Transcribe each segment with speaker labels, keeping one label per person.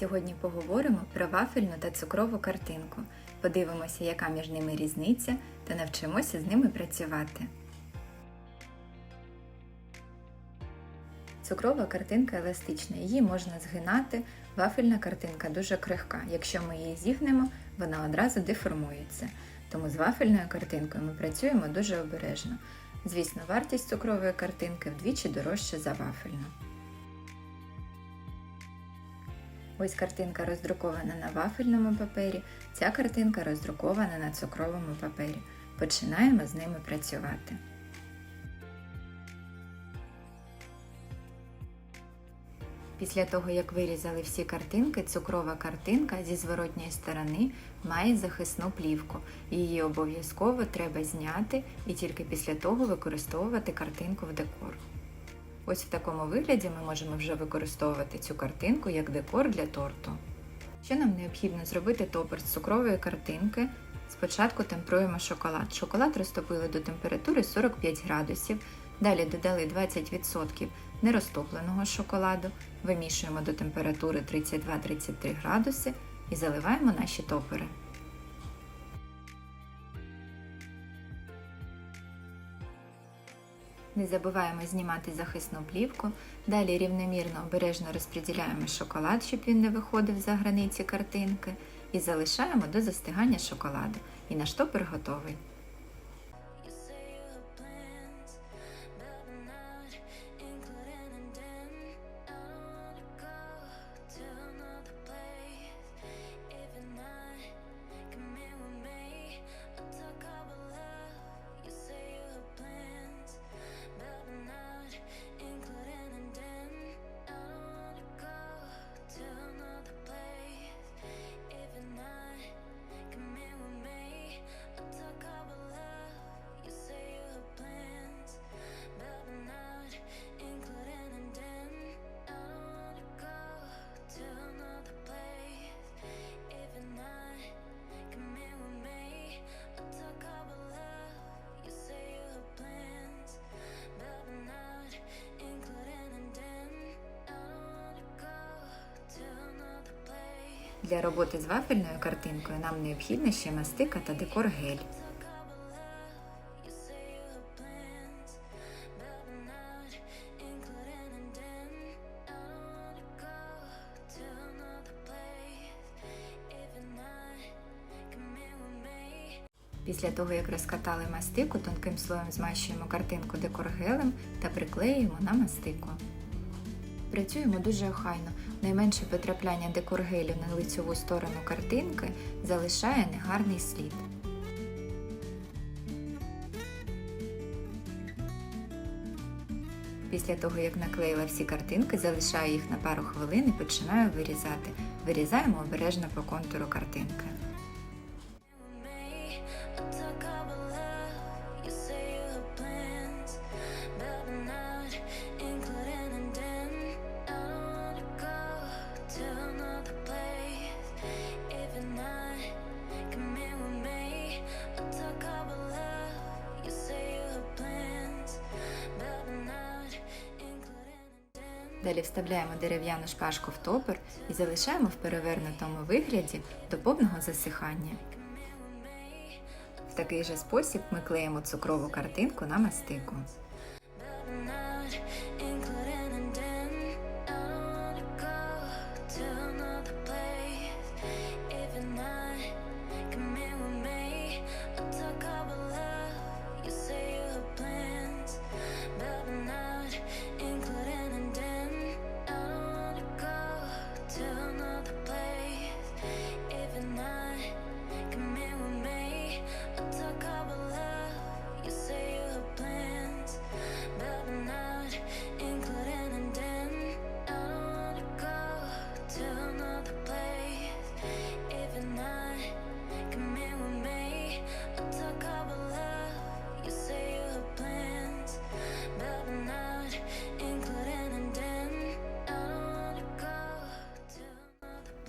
Speaker 1: Сьогодні поговоримо про вафельну та цукрову картинку. Подивимося, яка між ними різниця, та навчимося з ними працювати. Цукрова картинка еластична, її можна згинати. Вафельна картинка дуже крихка. Якщо ми її зігнемо, вона одразу деформується. Тому з вафельною картинкою ми працюємо дуже обережно. Звісно, вартість цукрової картинки вдвічі дорожча за вафельну. Ось картинка роздрукована на вафельному папері, ця картинка роздрукована на цукровому папері. Починаємо з ними працювати. Після того, як вирізали всі картинки, цукрова картинка зі зворотньої сторони має захисну плівку. Її обов'язково треба зняти і тільки після того використовувати картинку в декор. Ось в такому вигляді ми можемо вже використовувати цю картинку як декор для торту. Що нам необхідно зробити топер з цукрової картинки? Спочатку темпруємо шоколад. Шоколад розтопили до температури 45 градусів. Далі додали 20% нерозтопленого шоколаду, вимішуємо до температури 32-33 градуси і заливаємо наші топери. Не забуваємо знімати захисну плівку. Далі рівномірно обережно розподіляємо шоколад, щоб він не виходив за границі картинки, і залишаємо до застигання шоколаду. І наш топер готовий. Для роботи з вафельною картинкою нам необхідна ще мастика та декор гель. Після того, як розкатали мастику, тонким слоєм змащуємо картинку декор гелем та приклеюємо на мастику. Працюємо дуже охайно. Найменше потрапляння декор гелю на лицьову сторону картинки залишає негарний слід. Після того, як наклеїла всі картинки, залишаю їх на пару хвилин і починаю вирізати. Вирізаємо обережно по контуру картинки. Далі вставляємо дерев'яну шпажку в топер і залишаємо в перевернутому вигляді до повного засихання. В такий же спосіб ми клеїмо цукрову картинку на мастику.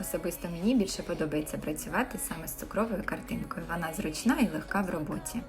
Speaker 1: Особисто мені більше подобається працювати саме з цукровою картинкою. Вона зручна і легка в роботі.